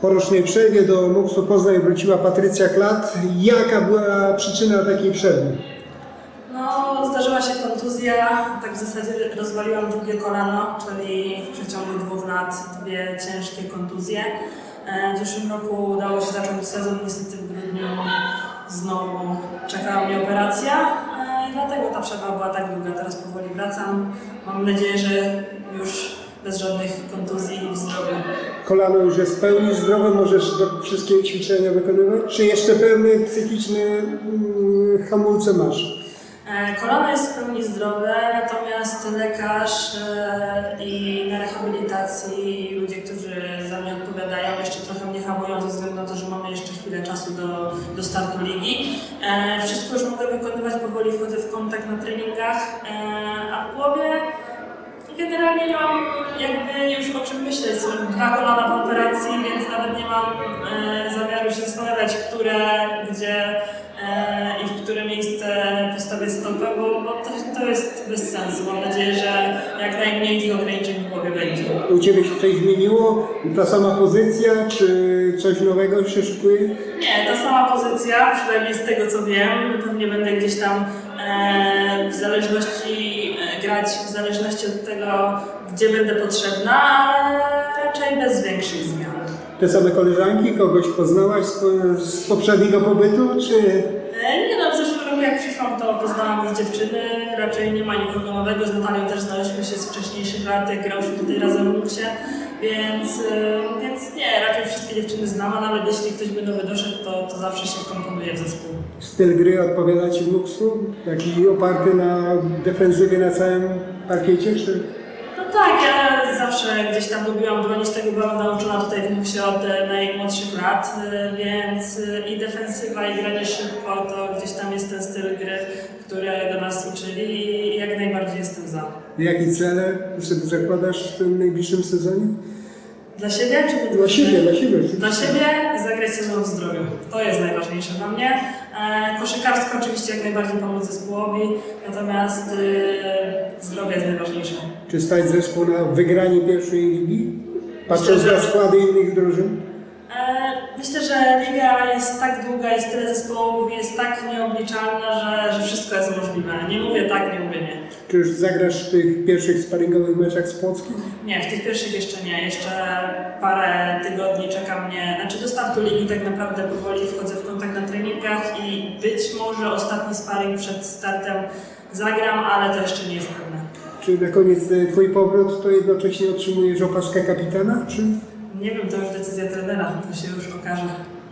Po rocznej przerwie do MUKS-u Poznań wróciła Patrycja Klat. Jaka była przyczyna takiej przerwy? No, zdarzyła się kontuzja, tak w zasadzie rozwaliłam drugie kolano, czyli w przeciągu dwóch lat dwie ciężkie kontuzje. E, W zeszłym roku udało się zacząć sezon, niestety w grudniu znowu czekała mnie operacja e, i dlatego ta przerwa była tak długa. Teraz powoli wracam. Mam nadzieję, że już bez żadnych kontuzji i w zdrowiu. Kolano już jest w pełni zdrowe, możesz wszystkie ćwiczenia wykonywać? Czy jeszcze pewne psychiczne mm, hamulce masz? E, Kolano jest w pełni zdrowe, natomiast lekarz e, i na rehabilitacji ludzie, którzy za mnie odpowiadają, jeszcze trochę mnie hamują ze względu na to, że mamy jeszcze chwilę czasu do, do startu ligi. E, Wszystko już mogę wykonywać, powoli wchodzę w kontakt na treningach, e, a w głowie nie mam jakby już o czym myśleć. Dwa kolana po operacji, więc nawet nie mam e, zamiaru się zastanawiać, które, gdzie e, i w które miejsce postawię stopę, bo, bo to, to jest bez sensu. Mam nadzieję, że jak najmniej tych ograniczeń w głowie będzie. U Ciebie się coś zmieniło? Ta sama pozycja, czy coś nowego się szykuje? Nie, ta sama pozycja, przynajmniej z tego co wiem. Pewnie będę gdzieś tam e, w zależności grać, w zależności od tego, gdzie będę potrzebna, ale raczej bez większych zmian. Te same koleżanki, kogoś poznałaś z, z poprzedniego pobytu, czy? E, Nie no, w zeszłym roku jak przyszłam, to poznałam już dziewczyny, raczej nie ma nikogo nowego, z Natalią też znaliśmy się z wcześniejszych lat, jak grałyśmy tutaj razem w Luksie, więc, e, więc nie, raczej wszystkie dziewczyny znam, a nawet jeśli ktoś by nowy doszedł, to, to zawsze się wkomponuje w zespół. styl gry odpowiada Ci Luxu? Taki oparty na defensywie na całym parkiecie, czy... No tak, ja zawsze gdzieś tam lubiłam bronić tego, byłam nauczona tutaj w Luksie od najmłodszych lat, e, więc e, i defensywa, i granie szybko, to gdzieś tam jest ten styl gry, który do nas uczyli i jak najbardziej jestem za. Jakie cele sobie zakładasz w tym najbliższym sezonie? Dla siebie czy Dla siebie, dla siebie. Dla siebie zagrać sezon w zdrowiu. To jest najważniejsze dla mnie. E, koszykarsko oczywiście jak najbardziej pomóc zespołowi, natomiast e, zdrowie jest najważniejsze. Czy stać zespół na wygranie pierwszej ligi? Patrząc na składy innych drużyn? E, myślę, że liga jest tak długa, jest tyle zespołów, jest tak nieobliczalna, że, że wszystko jest możliwe. Nie mówię tak, nie mówię nie. Czy już zagrasz w tych pierwszych sparingowych meczach z Płockim? Nie, w tych pierwszych jeszcze nie. Jeszcze parę tygodni czeka mnie, znaczy do startu ligi tak naprawdę powoli wchodzę w kontakt na treningach i być może ostatni sparring przed startem zagram, ale to jeszcze nie jest pewne. Czy na koniec e, Twój powrót to jednocześnie otrzymujesz opaskę kapitana? Czy Nie wiem, to już decyzja trenera, to się już okaże.